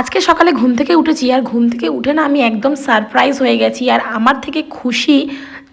আজকে সকালে ঘুম থেকে উঠেছি আর ঘুম থেকে উঠে না আমি একদম সারপ্রাইজ হয়ে গেছি আর আমার থেকে খুশি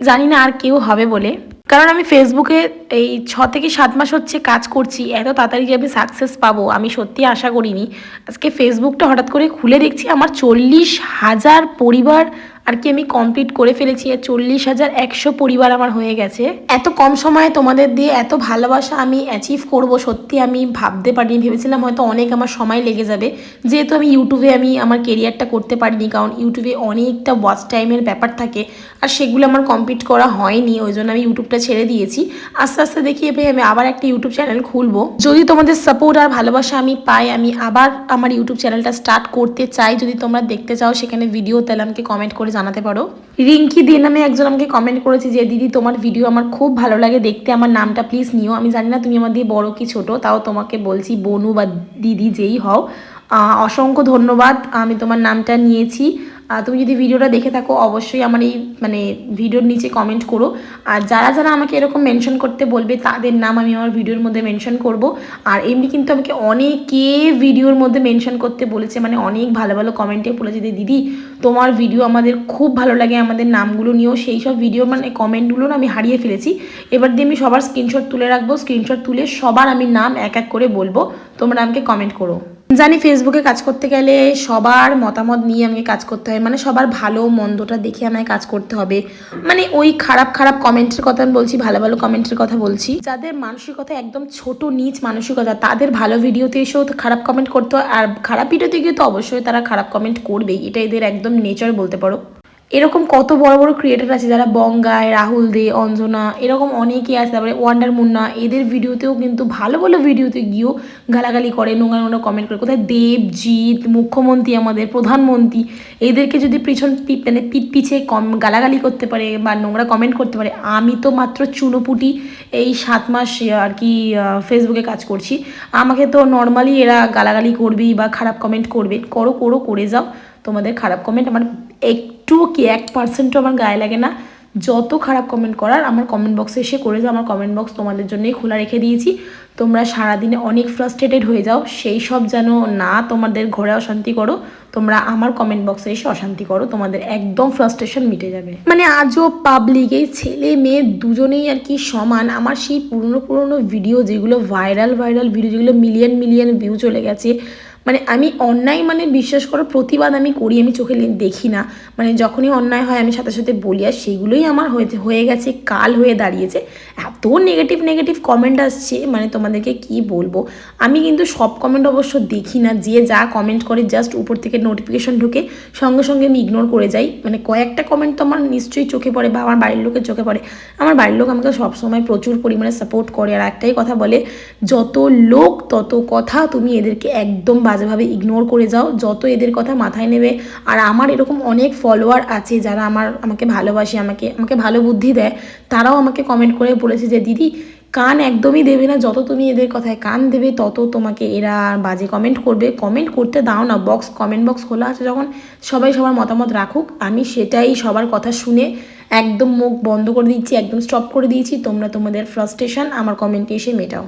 জানি না আর কেউ হবে বলে। কারণ আমি ফেসবুকে এই ছ থেকে সাত মাস হচ্ছে কাজ করছি, এত তাড়াতাড়ি যে আমি সাকসেস পাবো, আমি সত্যি আশা করিনি। আজকে ফেসবুকটা হঠাৎ করে খুলে দেখছি আমার চল্লিশ হাজার পরিবার আর কি আমি কমপ্লিট করে ফেলেছি, আর চল্লিশ হাজার একশো পরিবার আমার হয়ে গেছে। এত কম সময়ে তোমাদের দিয়ে এত ভালোবাসা আমি অ্যাচিভ করব, সত্যি আমি ভাবতে পারিনি, ভেবেছিলাম হয়তো অনেক আমার সময় লেগে যাবে। যেহেতু আমি ইউটিউবে আমি আমার কেরিয়ারটা করতে পারিনি, কারণ ইউটিউবে অনেকটা ওয়াচ টাইমের ব্যাপার থাকে, আর সেগুলো আমার কমপ্লিট করা হয়নি, ওই জন্য আমি ইউটিউবটা ছেড়ে দিয়েছি। আস্তে আস্তে দেখি এবার আমি আবার একটা ইউটিউব চ্যানেল খুলবো। যদি তোমাদের সাপোর্ট আর ভালোবাসা আমি পাই, আমি আবার আমার ইউটিউব চ্যানেলটা স্টার্ট করতে চাই, যদি তোমরা দেখতে চাও, সেখানে ভিডিও তাহলে আমাকে কমেন্ট করে জানাতে পারো। রিঙ্কি দিয়ে নামে একজন আমাকে কমেন্ট করেছে যে, দিদি, তোমার ভিডিও আমার খুব ভালো লাগে, দেখতে আমার নামটা প্লিজ নিও। আমি জানি না তুমি আমার দিয়ে বড় কি ছোট, তাও তোমাকে বলছি, বনু বা দিদি যেই হও অসংখ্য ধন্যবাদ, আমি তোমার নামটা নিয়েছি। তুমি যদি ভিডিওটা দেখে থাকো, অবশ্যই আমার এই মানে ভিডিওর নিচে কমেন্ট করো। আর যারা যারা আমাকে এরকম মেনশন করতে বলবে, তাদের নাম আমি আমার ভিডিওর মধ্যে মেনশন করব। আর এমনি কিন্তু আমাকে অনেকে ভিডিওর মধ্যে মেনশন করতে বলেছে মানে অনেক ভালো ভালো কমেন্টে বলেছে যে, দিদি, তোমার ভিডিও আমাদের খুব ভালো লাগে, আমাদের নামগুলো নিয়েও সেই সব ভিডিও মানে কমেন্টগুলো আমি হারিয়ে ফেলেছি। এবার দিয়ে আমি সবার স্ক্রিনশট তুলে রাখব। স্ক্রিনশট তুলে সবার আমি নাম এক এক করে বলব। তোমরা আমাকে কমেন্ট করো। জানি ফেসবুকে কাজ করতে গেলে সবার মতামত নিয়ে আমাকে কাজ করতে হয়। মানে সবার ভালো মন্দটা দেখে আমায় কাজ করতে হবে। মানে ওই খারাপ খারাপ কমেন্টের কথা আমি বলছি, ভালো ভালো কমেন্টের কথা বলছি। যাদের মানসিকতা একদম ছোট, নিচ মানসিকতা, তাদের ভালো ভিডিওতে এসেও খারাপ কমেন্ট করতে হয়। আর খারাপ ভিডিওতে গিয়ে তো অবশ্যই তারা খারাপ কমেন্ট করবেই। এটা এদের একদম নেচার বলতে পারো। এরকম কত বড় বড় ক্রিয়েটার আছে যারা বঙ্গায় রাহুল দে, অঞ্জনা, এরকম অনেকেই আছে। তারপরে ওয়ান্ডার মুন্না এদের ভিডিওতেও কিন্তু ভালো ভালো ভিডিওতে গিয়েও গালাগালি করে, নোংরা নোংরা কমেন্ট করে। কোথায় দেবজিৎ, মুখ্যমন্ত্রী আমাদের, প্রধানমন্ত্রী, এদেরকে যদি পিছন মানে পিঠ পিছে কম গালাগালি করতে পারে বা নোংরা কমেন্ট করতে পারে, আমি তো মাত্র চুনোপুটি এই সাত মাস আর কি ফেসবুকে কাজ করছি। আমাকে তো নর্মালি এরা গালাগালি করবেই বা খারাপ কমেন্ট করবে। করো করো, করে যাও। তোমাদের খারাপ কমেন্ট আমার একটুও কি এক পার্সেন্টও আমার গায়ে লাগে না? যত খারাপ কমেন্ট করার আমার কমেন্ট বক্সে এসে করে যাও আমার কমেন্ট বক্স তোমাদের জন্যই খোলা রেখে দিয়েছি। তোমরা সারাদিনে অনেক ফ্রাস্ট্রেটেড হয়ে যাও, সেই সব যেন না তোমাদের ঘরে অশান্তি করো, তোমরা আমার কমেন্ট বক্সে এসে অশান্তি করো, তোমাদের একদম ফ্রাস্ট্রেশন মিটে যাবে। মানে আজও পাবলিক এই ছেলে মেয়ে দুজনেই আর কি সমান, আমার সেই পুরনো পুরনো ভিডিও যেগুলো ভাইরাল ভাইরাল ভিডিও যেগুলো মিলিয়ন মিলিয়ন ভিউ চলে গেছে মানে আমি অন্যায় মানে বিশ্বাস করো প্রতিবাদ আমি করি, আমি চোখে দেখি না। মানে যখনই অন্যায় হয়, আমি সাথে সাথে বলি, আর সেগুলোই আমার হয়েছে হয়ে গেছে, কাল হয়ে দাঁড়িয়েছে। এত নেগেটিভ নেগেটিভ কমেন্ট আসছে মানে তোমাদেরকে কি বলব? আমি কিন্তু সব কমেন্ট অবশ্য দেখি না, যে যা কমেন্ট করে জাস্ট উপর থেকে নোটিফিকেশন ঢুকে সঙ্গে সঙ্গে আমি ইগনোর করে যাই। মানে কয়েকটা কমেন্ট তো আমার নিশ্চয়ই চোখে পড়ে বা আমার বাড়ির লোকের চোখে পড়ে। আমার বাড়ির লোক আমাকে সবসময় প্রচুর পরিমাণে সাপোর্ট করে, আর একটাই কথা বলে, যত লোক তত কথা তুমি এদেরকে একদম বাজেভাবে ইগনোর করে যাও, যত এদের কথা মাথায় নেবে। আর আমার এরকম অনেক ফলোয়ার আছে যারা আমার, আমাকে ভালোবাসে, আমাকে আমাকে ভালো বুদ্ধি দেয়, তারাও আমাকে কমেন্ট করে বলেছে যে, দিদি, কান একদমই দেবে না, যত তুমি এদের কথায় কান দেবে, তত তোমাকে এরা বাজে কমেন্ট করবে। কমেন্ট করতে দাও না বক্স কমেন্ট বক্স খোলা আছে যখন সবাই সবার মতামত রাখুক। আমি সেটাই সবার কথা শুনে একদম মুখ বন্ধ করে দিচ্ছি, একদম স্টপ করে দিয়েছি। তোমরা তোমাদের ফ্রাস্ট্রেশন আমার কমেন্টে এসে মেটাও।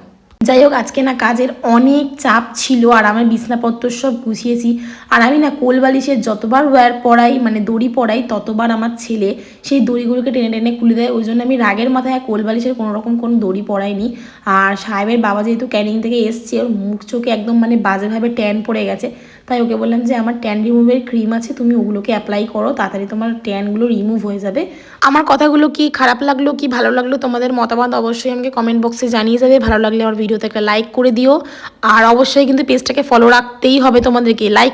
যাই হোক, আজকে না কাজের অনেক চাপ ছিল আর আমার বিছনাপত্র সব গুছিয়েছি। আর আমি না কোল বালিশের যতবার ওয়্যার পড়াই মানে দড়ি পড়াই ততবার আমার ছেলে সেই দড়িগুলোকে টেনে টেনে খুলে দেয়। ওই জন্য আমি রাগের মাথায় আর কোল বালিশের কোনো দড়ি পড়াইনি আর সাহেবের বাবা যেহেতু ক্যানিং থেকে এসছে, ওর মুখ চোখে একদম মানে বাজেভাবে ট্যান পড়ে গেছে। তাই ওকে বললাম যে, আমার ট্যান রিমুভের ক্রিম আছে, তুমি ওগুলোকে অ্যাপ্লাই করো, তাড়াতাড়ি তোমার ট্যানগুলো রিমুভ হয়ে যাবে। আমার কথাগুলো কি খারাপ লাগল, কি ভালো লাগল তোমাদের মতামত অবশ্যই আমাকে কমেন্ট বক্সে জানিয়ে যাবে। ভালো লাগলে আমার ভিডিওতে একটা লাইক করে দিও। আর অবশ্যই কিন্তু পেজটাকে ফলো রাখতেই হবে তোমাদেরকে। লাইক